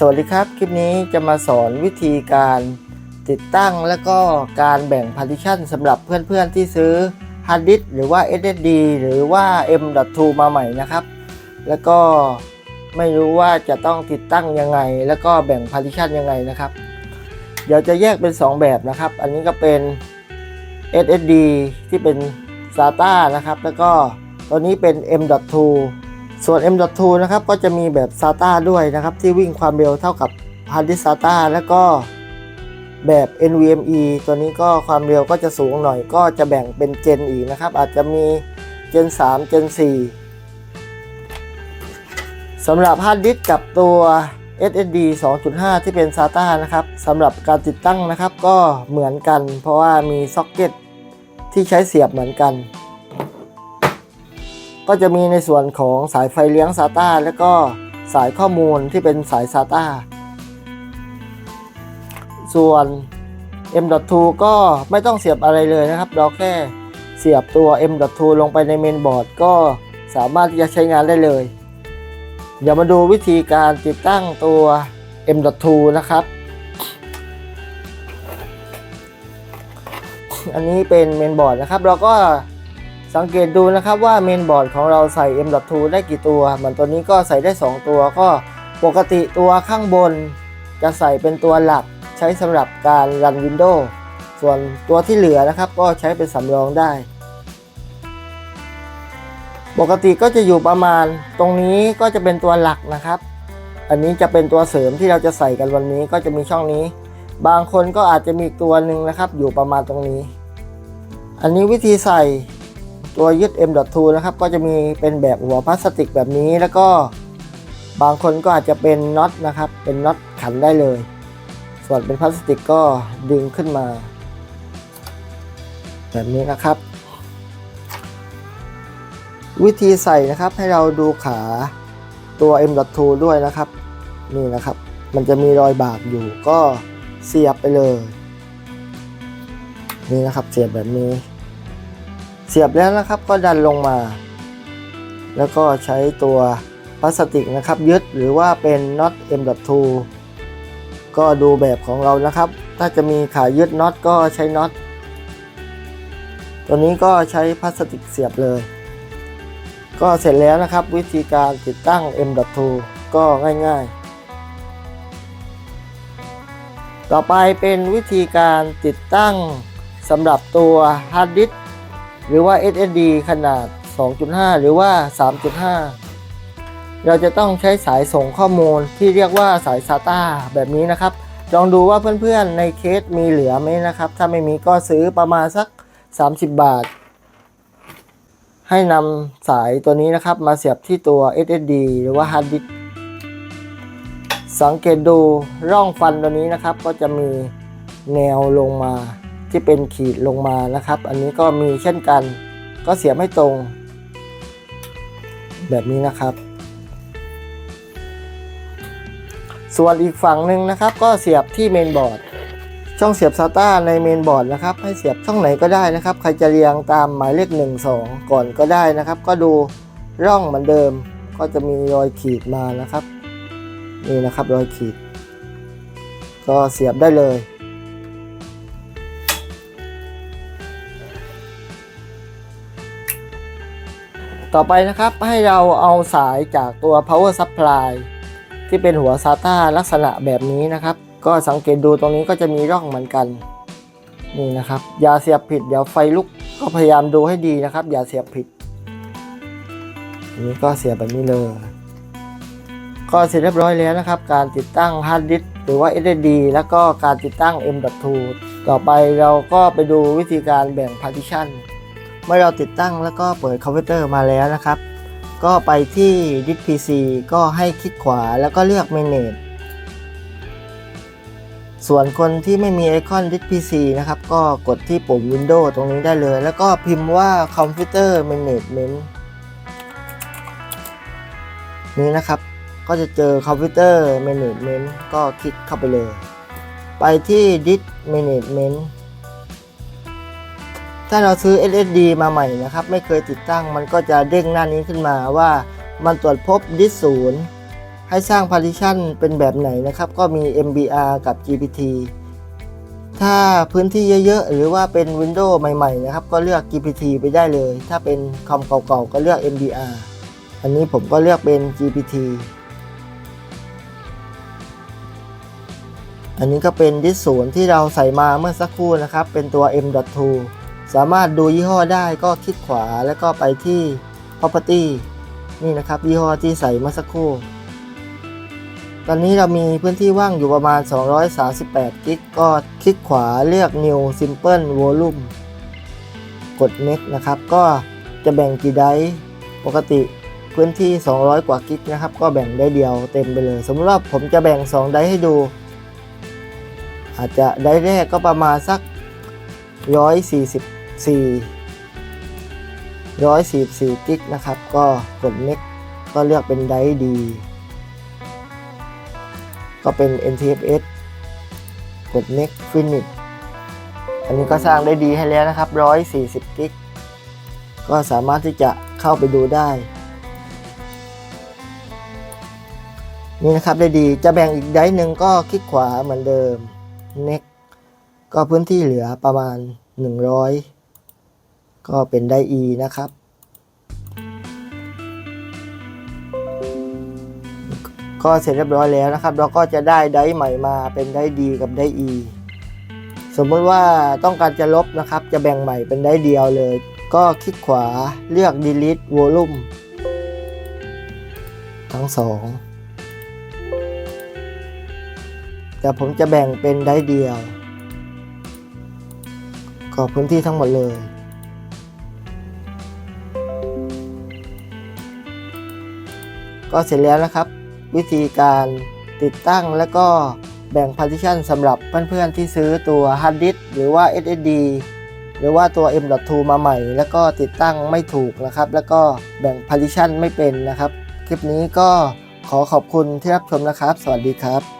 สวัสดีครับ คลิปนี้จะมาสอนวิธีการติดตั้งและก็การแบ่ง partition สำหรับเพื่อนๆที่ซื้อ hard disk หรือว่า SSD หรือว่า M.2 มาใหม่นะครับ แล้วก็ไม่รู้ว่าจะต้องติดตั้งยังไง แล้วก็แบ่ง partition ยังไงนะครับ เดี๋ยวจะแยกเป็น 2 แบบนะครับ อันนี้ก็เป็น SSD ที่เป็น SATA นะครับ แล้วก็ตัวนี้เป็น M.2 ส่วน M.2 นะครับก็จะมีแบบ SATA ด้วยนะครับ ที่วิ่งความเร็วเท่ากับ Hard Disk SATA แล้วก็แบบ NVMe ตัวนี้ก็ความเร็วก็จะสูงหน่อยก็จะแบ่งเป็นเจนอีกนะครับ อาจจะมี Gen 3 Gen 4สำหรับ Hard Disk กับตัว SSD 2.5 ที่เป็น SATA นะครับสำหรับการติดตั้งนะครับก็เหมือนกัน เพราะว่ามีซ็อกเก็ตที่ใช้เสียบเหมือนกัน ก็จะมีในส่วนของสายไฟเลี้ยง SATA แล้วก็สายข้อมูลที่เป็นสาย SATA ส่วน M.2 ก็ไม่ต้องเสียบอะไรเลยนะครับ เราแค่เสียบตัว M.2 ลงไปในเมนบอร์ดก็สามารถที่จะใช้งานได้เลย เดี๋ยวมาดูวิธีการติดตั้งตัว M.2 นะครับ อันนี้เป็นเมนบอร์ดนะครับ เราก็ สังเกตดูนะครับว่าเมนบอร์ดของเราใส่ M.2 ได้กี่ตัว เหมือนตัวนี้ก็ใส่ได้ 2 ตัวก็ปกติตัวข้างบน จะใส่เป็นตัวหลักใช้สำหรับการรัน Windows ส่วนตัวที่เหลือนะครับก็ใช้เป็นสำรองได้ ปกติก็จะอยู่ประมาณ ตรงนี้ก็จะเป็นตัวหลักนะครับ อันนี้จะเป็นตัวเสริมที่เราจะใส่กันวันนี้ก็จะมีช่องนี้ บางคนก็อาจจะมีตัวหนึ่งนะครับ อยู่ประมาณตรงนี้ อันนี้วิธีใส่ ตัวยึด M.2 นะครับก็จะมีเป็นแบบหัวพลาสติกแบบนี้แล้วก็บางคนก็อาจจะเป็นน็อตนะครับ เป็นน็อตขันได้เลย ส่วนเป็นพลาสติกก็ดึงขึ้นมา แบบนี้นะครับ วิธีใส่นะครับให้เราดูขาตัว M.2 ด้วยนะครับ นี่นะครับ มันจะมีรอยบากอยู่ก็เสียบไปเลย นี่นะครับเสียบแบบนี้ เสียบแล้วนะครับก็ดันลงมา แล้วก็ใช้ตัวพลาสติกนะครับยึดหรือว่าเป็นน็อต M.2 ก็ดูแบบของเรานะครับ ถ้าจะมีขายึดน็อตก็ใช้น็อต ตัวนี้ก็ใช้พลาสติกเสียบเลย ก็เสร็จแล้วนะครับวิธีการติดตั้ง M.2 ก็ง่าย ๆ ต่อไปเป็นวิธีการติดตั้งสำหรับตัวฮาร์ดดิส หรือว่า SSD ขนาด 2.5 หรือว่า 3.5 เราจะต้องใช้สายส่งข้อมูลที่เรียกว่าสาย SATA แบบนี้นะครับ ลองดูว่าเพื่อนๆในเคสมีเหลือไหมนะครับ ถ้าไม่มีก็ซื้อประมาณสัก 30 บาท ให้นำสายตัวนี้นะครับ มาเสียบที่ตัว SSD หรือว่า Hard Disk สังเกตดูร่องฟันตัวนี้นะครับ ก็จะมีแนวลงมา ที่เป็นขีดลงมานะครับ อันนี้ก็มีเช่นกัน ก็เสียบให้ตรง แบบนี้นะครับ ส่วนอีกฝั่งหนึ่งนะครับ ก็เสียบที่เมนบอร์ด ช่องเสียบ SATA ในเมนบอร์ดนะครับ ให้เสียบช่องไหนก็ได้นะครับ ใครจะเรียงตามหมายเลข1 2 ก่อนก็ได้นะครับ ก็ดูร่องเหมือนเดิม ก็จะมีรอยขีดมานะครับ นี่นะครับรอยขีด ก็เสียบได้เลย ต่อไปนะครับให้เราเอาสายจากตัว power supply ที่เป็นหัว SATA ลักษณะแบบนี้นะครับ ก็สังเกตดูตรงนี้ก็จะมีร่องเหมือนกัน นี่นะครับ อย่าเสียบผิด เดี๋ยวไฟลุกก็พยายามดูให้ดีนะครับ อย่าเสียบผิดนี้ก็เสียบแบบนี้เลย ก็เสร็จเรียบร้อยแล้วนะครับ การติดตั้งฮาร์ดดิสหรือว่า SSD แล้วก็การติดตั้ง M.2 ต่อไปเราก็ไปดูวิธีการแบ่ง partition เมื่อเราติดตั้งแล้วก็เปิดคอมพิวเตอร์มาแล้วนะครับ ก็ไปที่ Disk PC ก็ให้คลิกขวาแล้วก็เลือก Manage ส่วนคนที่ไม่มีไอคอน Disk PC นะครับ ก็กดที่ปุ่ม Windows ตรงนี้ได้เลย แล้วก็พิมพ์ว่า Computer Management นี้นะครับ ก็จะเจอ Computer Management ก็คลิกเข้าไปเลย ไปที่ Disk Management ถ้าเราซื้อ SSD มาใหม่นะครับ ไม่เคยติดตั้งมันก็จะเด้งหน้านี้ขึ้นมาว่ามันตรวจพบดิสศูนย์ให้สร้าง partition เป็นแบบไหนนะครับ ก็มี MBR กับ GPT ถ้าพื้นที่เยอะๆ หรือว่าเป็น Windows ใหม่ๆ นะครับ ก็เลือก GPT ไปได้เลย ถ้าเป็นคอมเก่าๆ ก็เลือก MBR อันนี้ผมก็เลือกเป็น GPT อันนี้ก็เป็นดิสศูนย์ที่เราใส่มาเมื่อสักครู่นะครับ เป็นตัว M.2 สามารถดูยี่ห้อได้ก็คลิกขวาแล้วก็ไปที่ property นี่นะครับยี่ห้อที่ใส่เมื่อสักครู่ตอนนี้เรามีพื้นที่ว่างอยู่ประมาณ 238 กิก ก็คลิกขวาเลือก New Simple Volume กด Next นะครับ ก็จะแบ่งกี่ได์ปกติพื้นที่ 200 กว่ากิกนะครับ ก็แบ่งได้เดียวเต็มไปเลย สมมติว่าผมจะแบ่ง 2 ได์ให้ดู อาจจะไดร์แรกก็ประมาณสัก 4 144กิกนะครับ ก็กด Next ก็เลือกเป็นไดดี ก็เป็น NTFS กด Next Finish อันนี้ก็สร้างได้ดีให้แล้วนะครับ 140กิกก็สามารถที่จะเข้าไปดูได้ นี่นะครับได้ดีจะแบ่งอีกไดร์หนึ่งก็คลิกขวาเหมือนเดิม Next ก็พื้นที่เหลือประมาณ 100 ก็เป็นไดร์ E นะครับ ก็เสร็จเรียบร้อยแล้วนะครับ เราก็จะได้ไดร์ใหม่มาเป็นไดร์ดีกับไดร์ E สมมติว่าต้องการจะลบนะครับ จะแบ่งใหม่เป็นไดร์เดียวเลย ก็คลิกขวาเลือก delete volume ทั้งสองแต่ผมจะแบ่งเป็นไดร์เดียว ก็พื้นที่ทั้งหมดเลย ก็เสร็จแล้วนะครับ วิธีการติดตั้งและก็แบ่ง partition สำหรับเพื่อนๆที่ซื้อตัว hard disk หรือว่า SSD หรือว่าตัว M.2 มาใหม่ แล้วก็ติดตั้งไม่ถูกนะครับ แล้วก็แบ่ง partition ไม่เป็นนะครับ คลิปนี้ก็ขอขอบคุณที่รับชมนะครับ สวัสดีครับ